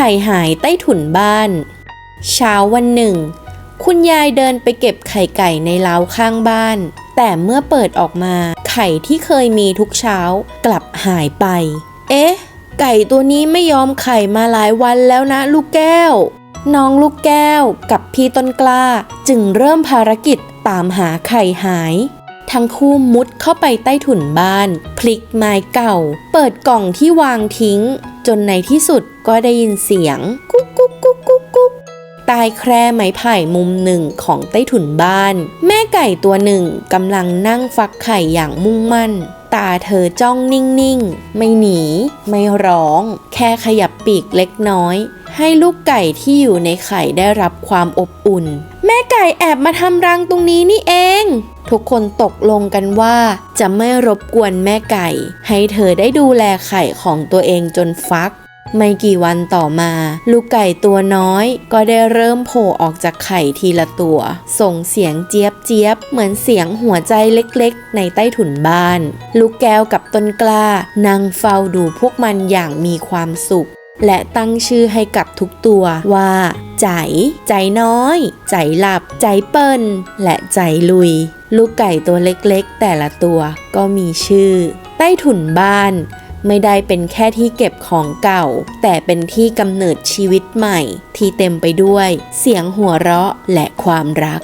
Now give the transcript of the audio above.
ไข่หายใต้ถุนบ้าน เช้าวันหนึ่ง คุณยายเดินไปเก็บไข่ไก่ในเล้าข้างบ้าน แต่เมื่อเปิดออกมา ไข่ที่เคยมีทุกเช้ากลับหายไป เอ๊ะ ไก่ตัวนี้ไม่ยอมไข่มาหลายวันแล้วนะลูกแก้ว น้องลูกแก้วกับพี่ต้นกล้าจึงเริ่มภารกิจตามหาไข่หายทั้งคู่มุดเข้าไปใต้ถุนบ้าน พลิกไม้เก่า เปิดกล่องที่วางทิ้ง จนในที่สุดก็ได้ยินเสียง กุ๊กกุ๊กกุ๊กกุ๊กกุ๊กใตายแคร่ไม้ไผ่มุมหนึ่งของใต้ถุนบ้าน แม่ไก่ตัวหนึ่งกำลังนั่งฟักไข่อย่างมุ่งมั่น ตาเธอจ้องนิ่งๆ ไม่หนี ไม่ร้อง แค่ขยับปีกเล็กน้อย ให้ลูกไก่ที่อยู่ในไข่ได้รับความอบอุ่น แม่ไก่แอบมาทำรังตรงนี้นี่เอง ทุกคนตกลงกันว่า จะไม่รบกวนแม่ไก่ ให้เธอได้ดูแลไข่ของตัวเองจนฟัก ไม่กี่วันต่อมา ลูกไก่ตัวน้อย ก็ได้เริ่มโผล่ออกจากไข่ทีละตัว ส่งเสียงเจี๊ยบเจี๊ยบเหมือนเสียงหัวใจเล็กๆ ในใต้ถุนบ้าน ลูกแก้วกับต้นกล้านั่งเฝ้าดูพวกมันอย่างมีความสุข และตั้งชื่อให้กับทุกตัวว่า ใจ ใจน้อย ใจหลับ ใจเปิ้ลและใจลุย ลูกไก่ตัวเล็กๆ แต่ละตัวก็มีชื่อ ใต้ถุนบ้านไม่ได้เป็นแค่ที่เก็บของเก่า แต่เป็นที่กำเนิดชีวิตใหม่ ที่เต็มไปด้วย เสียงหัวเราะและความรัก